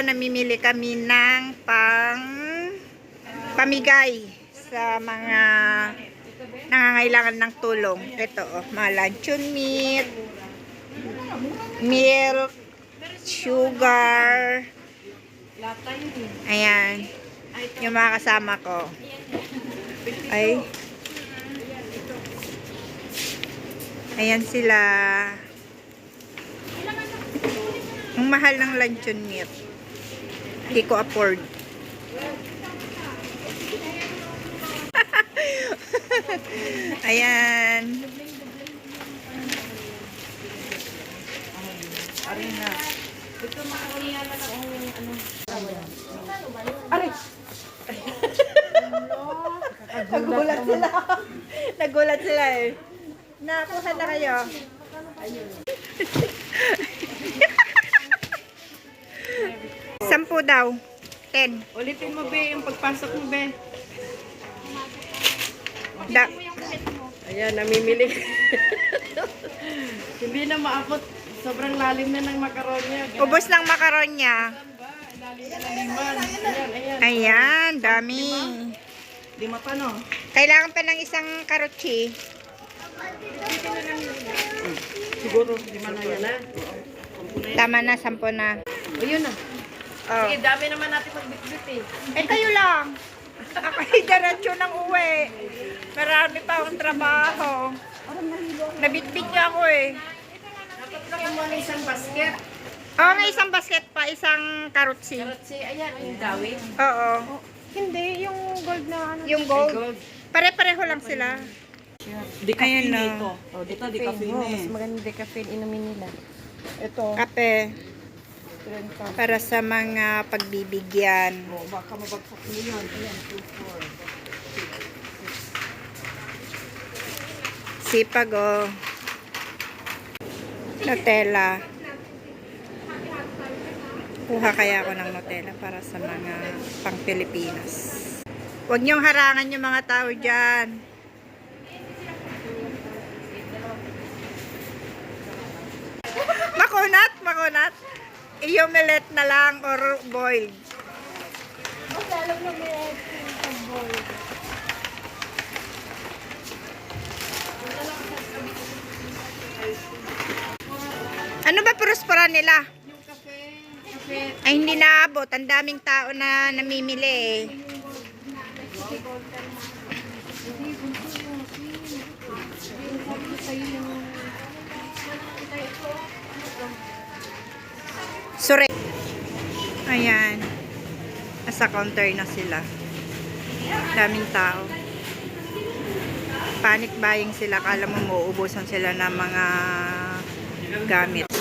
namimili kami ng pang pamigay sa mga nangangailangan ng tulong. Ito, oh, mga luncheon meat, milk, sugar. Ayan. Yung mga kasama ko. Ay. Ayan sila. Ang mahal ng luncheon meat. Hindi ko afford. Ayan. Arena. Aray! Nagulat sila. Nagulat sila eh. Nakuha na kayo. Sampu daw. Ten. Ulitin mo, be, yung pagpasok mo, be. Da Ayan, namimili. Hindi na maabot. Sobrang lalim na ng makaronya. ubos ng makaron niya. Lalim na ng liman. Ayan, ayan. Ayan, dami. Lima pa, no? Kailangan pa ng isang karotsi. Siguro, lima na yan, ha? Tama na, sampo na. O, yun na. Oh. Sige, dami naman natin magbitbit, eh. Eh, kayo lang. Ako ay diretso ng uwi. Marami pa akong trabaho. Nabitbit niya ako eh. Dapat lang mo ng isang basket. Oo, may isang basket pa, isang karotsi. Karotsi, ayan, yung dawit. Oo. Hindi, yung gold na ano. Yung gold. Pare-pareho lang sila. Ayan na. Oh, dito, di Oh, mas maganda caffeine inumin nila. Ito, Kape. Para sa mga pagbibigyan. Oh, baka mabagsak mo yun. Ayan, 2, 4. Sipag oh. Nutella. Kuha kaya ako ng Nutella para sa mga pang Pilipinas. Huwag niyong harangan yung mga tao dyan. I-omelette na lang or boiled. Ano ba prospera nila? Ay, hindi naabot. Ang daming tao na namimili eh. Ayan. Nasa counter na sila. Daming tao. Panic buying sila. Kala mo mauubusan sila ng mga gamit.